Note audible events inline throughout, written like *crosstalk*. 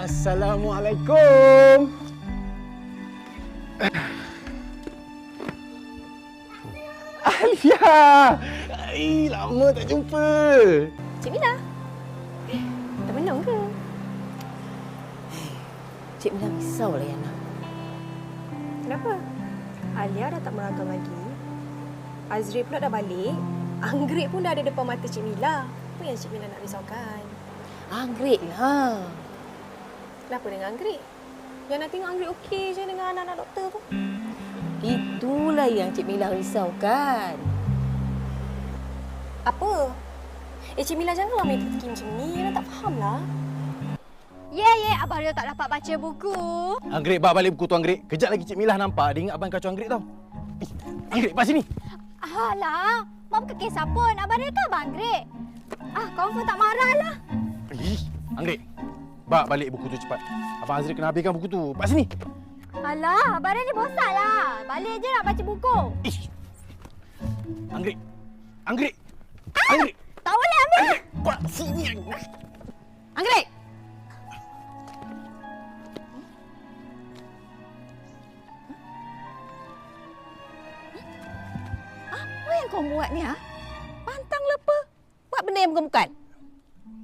Assalamualaikum. Alia! Ai, lama tak jumpa. Cik Mila. Eh, dah minum ke? Cik Mila risau lah Yana. Kenapa? Alia dah tak meragam lagi. Azri pula dah balik. Anggrek pun dah ada depan mata Cik Mila. Apa yang Cik Mila nak risaukan? Anggrek lah. Kenapa dengan Anggrek? Yang nak tengok Anggrek okey je dengan anak-anak doktor tu. Itulah yang Cik Mila risaukan. Apa? Eh, Cik Mila janganlah main teki macam ni. Yana tak faham lah. Ya, yeah, ya. Yeah. Abang Rio tak dapat baca buku. Anggrek, bawa balik buku tu Anggrek. Kejap lagi Cik Milah nampak. Dia ingat abang kacau Anggrek tau. Eh, Anggrek, pas sini. Alah, mak bukan kisah pun. Abang Rio kan Abang Greg. Ah, confirm tak marah lah. Ih, Anggrek. Bawa balik buku tu cepat. Abang Azri kena habiskan buku tu. Pas sini. Alah, Abang ni bosan lah. Balik je nak baca buku. Ish. Anggrek. Anggrek. Anggrek. Tak boleh ambil. Anggrek. Pak sini. Anggrek. Apa yang kau buat ni ha? Pantang lepa. Buat benda yang bukan-bukan.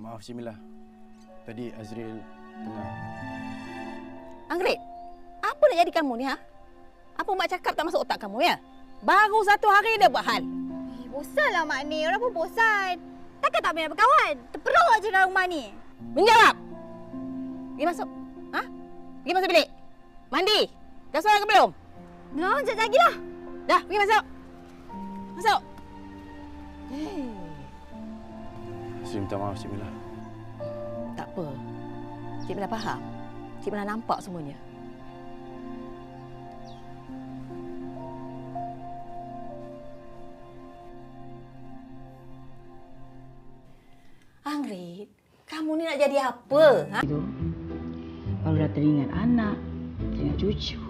Maaf Cik. Tadi Azril tengah. Anggrek, apa nak jadi kamu ni ha? Apa mak cakap tak masuk otak kamu ya? Baru satu hari dah buat hal. Eh, bosan lah mak ni. Orang pun bosan. Takkan tak boleh berkawan? Terperuk je dalam rumah ni. Menjawab. Pergi masuk. Ha? Pergi masuk bilik. Mandi. Dah solat ke belum? No, sekejap lagi lah. Dah, pergi masuk. Masuk. Hey. Azri minta maaf Cik Milah. Cik Mila faham. Cik Mila nampak semuanya. Anggrek, kamu ni nak jadi apa? Ha? itu baru dah teringat anak, teringat cucu.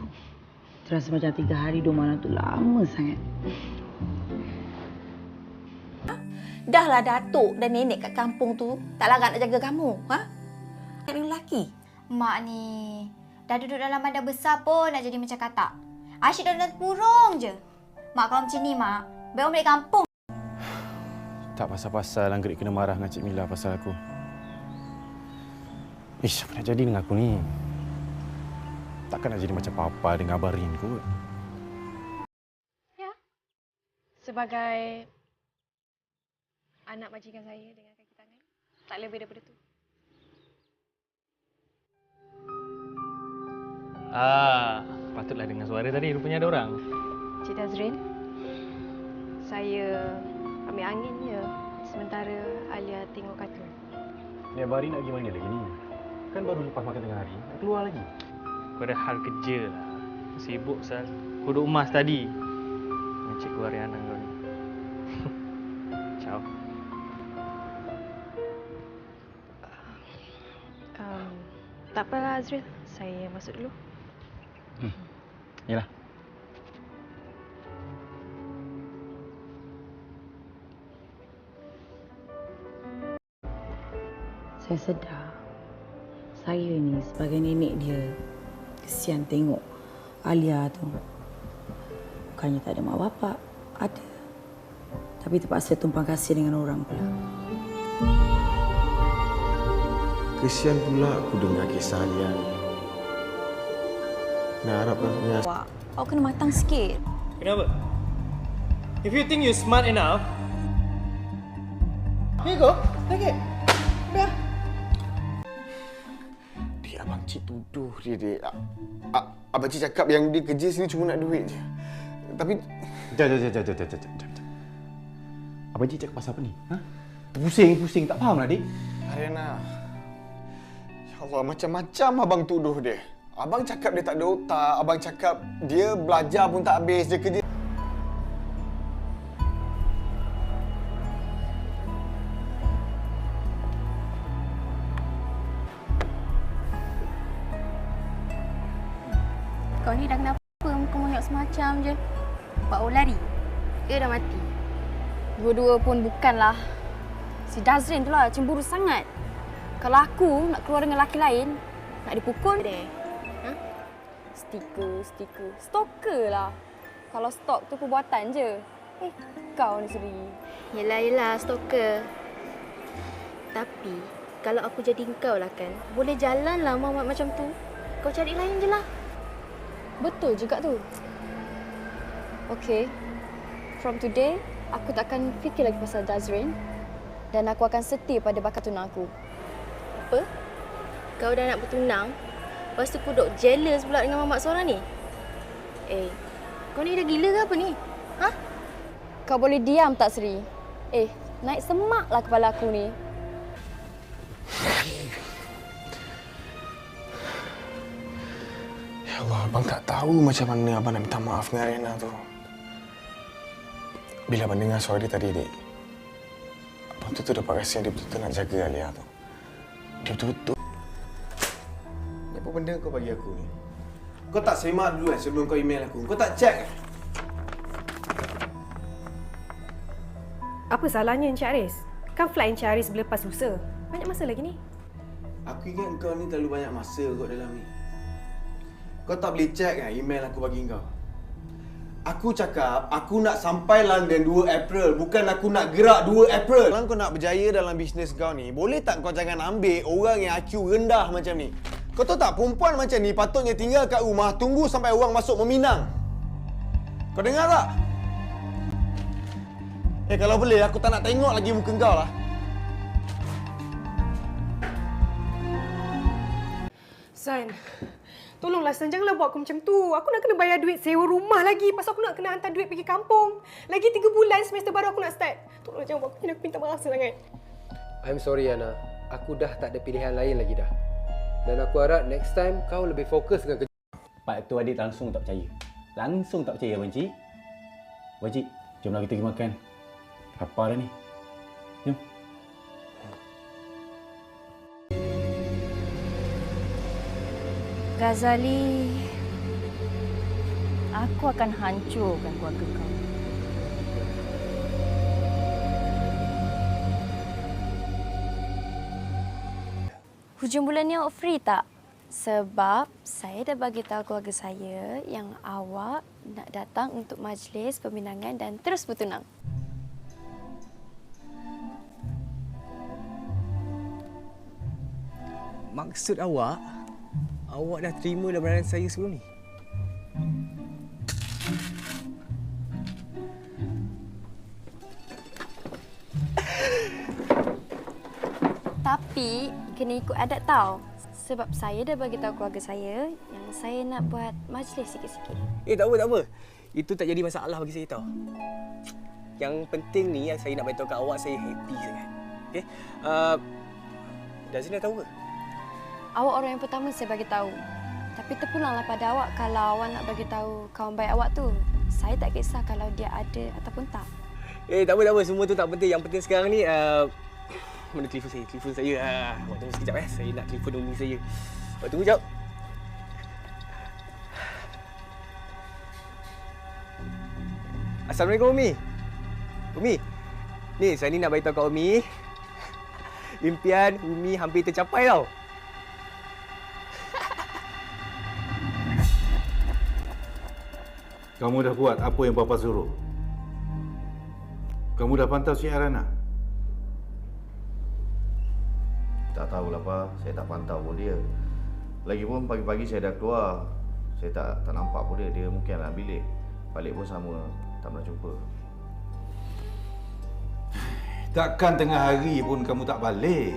Terasa macam tiga hari dua malam tu lama sangat. Dah lah datuk dan nenek kat kampung tu tak larat nak jaga kamu. Ha? Ada lelaki. Mak ni dah duduk dalam badan besar pun nak jadi macam katak. Asyik dah purung je. Mak kalau macam ni, Mak. Biar orang balik kampung. Tak pasal-pasal Anggrek kena marah dengan Cik Milah pasal aku. Ish, apa nak jadi dengan aku ni? Takkan nak jadi macam papa dengan Abang Rin kot. sebagai anak majikan saya dengan kaki tangan. Tak lebih daripada tu. Ah, patutlah dengar suara tadi. Rupanya ada orang. Cik Tazrin, saya ambil angin je sementara Alia tengok kartun. Ni Abang Rin nak pergi mana lagi ni? Kan baru lepas makan tengah hari. Nak keluar lagi. Kau ada hal kerja lah. Sibuk sal. Kau duduk emas tadi. Dengan Cikgu Ariana kau ni. *laughs* Ciao. Um, tak apalah Azril, saya masuk dulu. Yalah. Saya sedar saya ni sebagai nenek dia kesian tengok Alia tu. Bukannya tak ada mak bapak, ada. Tapi terpaksa tumpang kasih dengan orang pula. Kesian pula aku dengar kisah Alia ni. Nak harapkan punya Wah, kau kena matang sikit. Kenapa? If you think you smart enough, here you go. Take it. Biar. Dia abang cik tuduh dia dia. A- a- abang cik cakap yang dia kerja sini cuma nak duit je. Tapi Jap, jap, jap, jap, jap, jap, jap, jap. Abang Cik cakap pasal apa ni? Ha? Pusing, pusing. Tak faham lah, Dik. Ariana. Ya Allah, macam-macam abang tuduh dia. Abang cakap dia tak ada otak. Abang cakap dia belajar pun tak habis. Dia kerja Kau ni dah kenapa muka monyok semacam je? Pak O lari. Dia dah mati. Dua-dua pun bukanlah. Si Dazrin tu lah cemburu sangat. Kalau aku nak keluar dengan lelaki lain, Nak dipukul deh. Stiker, stiker. Stalker lah. Kalau stok tu perbuatan je. Eh, kau ni Sri. Yelah, yelah, stalker. Tapi, kalau aku jadi kau lah kan, boleh jalan lah Muhammad macam tu. Kau cari lain je lah. Betul juga tu. Okay. From today, aku tak akan fikir lagi pasal Jazrin. Dan aku akan setia pada bakat tunang aku. Apa? Kau dah nak bertunang? Lepas tu duk jealous pula dengan mamak seorang ni? Eh, kau ni dah gila ke apa ni? Ha? Kau boleh diam tak, Sri? Eh, naik semak lah kepala aku ni. Ya Allah, abang tak tahu macam mana abang nak minta maaf dengan Arena tu. Bila abang dengar suara dia tadi, Dik, abang tu tu dapat rasa yang dia betul-betul nak jaga Alia tu. Dia betul-betul. Apa benda kau bagi aku ni? Kau tak semak dulu kan sebelum kau email aku. Kau tak check kan? Apa salahnya Encik Aris? Kan flight Encik Aris berlepas lusa. Banyak masa lagi ni. Aku ingat kau ni terlalu banyak masa kot dalam ni. Kau tak boleh check kan email aku bagi kau. Aku cakap aku nak sampai London 2 April, bukan aku nak gerak 2 April. Kalau kau nak berjaya dalam bisnes kau ni, boleh tak kau jangan ambil orang yang IQ rendah macam ni? Kau tahu tak perempuan macam ni patutnya tinggal kat rumah tunggu sampai orang masuk meminang. Kau dengar tak? Eh kalau boleh aku tak nak tengok lagi muka kau lah. San, tolonglah San, janganlah buat aku macam tu. Aku nak kena bayar duit sewa rumah lagi pasal aku nak kena hantar duit pergi kampung. Lagi tiga bulan semester baru aku nak start. Tolong jangan buat aku kena minta maaf sangat. I'm sorry Ana. Aku dah tak ada pilihan lain lagi dah. Dan aku harap next time kau lebih fokus dengan kerja. Pak tu adik langsung tak percaya. Langsung tak percaya Abang Cik. Abang Cik, jomlah kita pergi makan. Lapar dah ni. Jom. Ghazali, aku akan hancurkan keluarga kau. Hujung bulan ni awak free tak? Sebab saya dah bagi tahu keluarga saya yang awak nak datang untuk majlis peminangan dan terus bertunang. Maksud awak, awak dah terima lamaran saya sebelum ni? Kena ikut adat tau. Sebab saya dah bagi tahu keluarga saya yang saya nak buat majlis sikit-sikit. Eh, tak apa, tak apa. Itu tak jadi masalah bagi saya tau. Yang penting ni yang saya nak beritahu kat awak, saya happy sangat. Okay? Uh, Dazin dah tahu ke? Awak orang yang pertama saya bagi tahu. Tapi terpulanglah pada awak kalau awak nak bagi tahu kawan baik awak tu. Saya tak kisah kalau dia ada ataupun tak. Eh, tak apa, tak apa. Semua tu tak penting. Yang penting sekarang ni, uh, mana telefon saya? Telefon saya. Uh, awak tunggu sekejap eh. Saya nak telefon Umi saya. Awak tunggu sekejap. Assalamualaikum Umi. Umi. Ni, saya ni nak beritahu kat Umi. Impian Umi hampir tercapai tau. Kamu dah buat apa yang Bapa suruh? Kamu dah pantau si Arana? Tahulah Pak, saya tak pantau pun dia. Lagipun pagi-pagi saya dah keluar. Saya tak tak nampak pun dia. Dia mungkin dalam bilik. Balik pun sama, tak pernah jumpa. Takkan tengah hari pun kamu tak balik?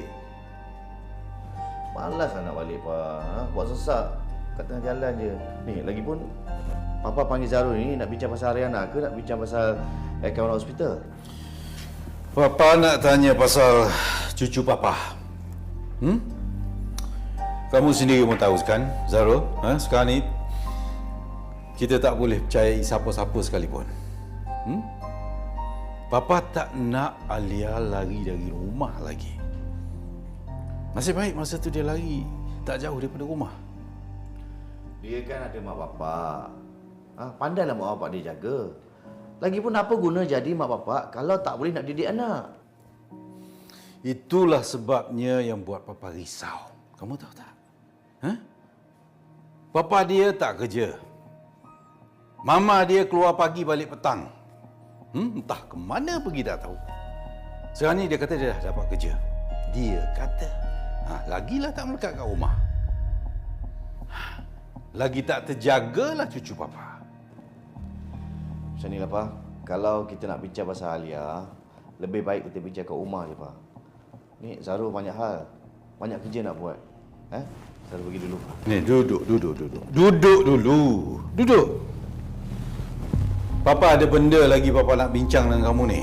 Malas lah nak balik Pak. Ha? Buat sesak kat tengah jalan je. Ni, lagipun Papa panggil Zarul ni nak bincang pasal Ariana ke nak bincang pasal akaun hospital? Papa nak tanya pasal cucu Papa. Hmm? Kamu sendiri pun tahu kan, Zarul? Ha? Sekarang ni kita tak boleh percayai siapa-siapa sekalipun. Hmm? Papa tak nak Alia lari dari rumah lagi. Nasib baik masa tu dia lari tak jauh daripada rumah. Dia kan ada mak bapak. Ha, pandailah mak bapak dia jaga. Lagipun apa guna jadi mak bapak kalau tak boleh nak didik anak? Itulah sebabnya yang buat Papa risau. Kamu tahu tak? Huh? Papa dia tak kerja. Mama dia keluar pagi balik petang. Hmm, entah ke mana pergi tak tahu. Sekarang ni dia kata dia dah dapat kerja. Dia kata. Ha, lagilah tak melekat kat rumah. Ha, Lagi tak terjagalah cucu papa. Macam ni lah, Pak. Kalau kita nak bincang pasal Alia, lebih baik kita bincang kat rumah je, Pak. Ni Zarul banyak hal. Banyak kerja nak buat. Eh? Zarul pergi dulu. Ni duduk, duduk, duduk. Duduk dulu. Duduk. Papa ada benda lagi papa nak bincang dengan kamu ni.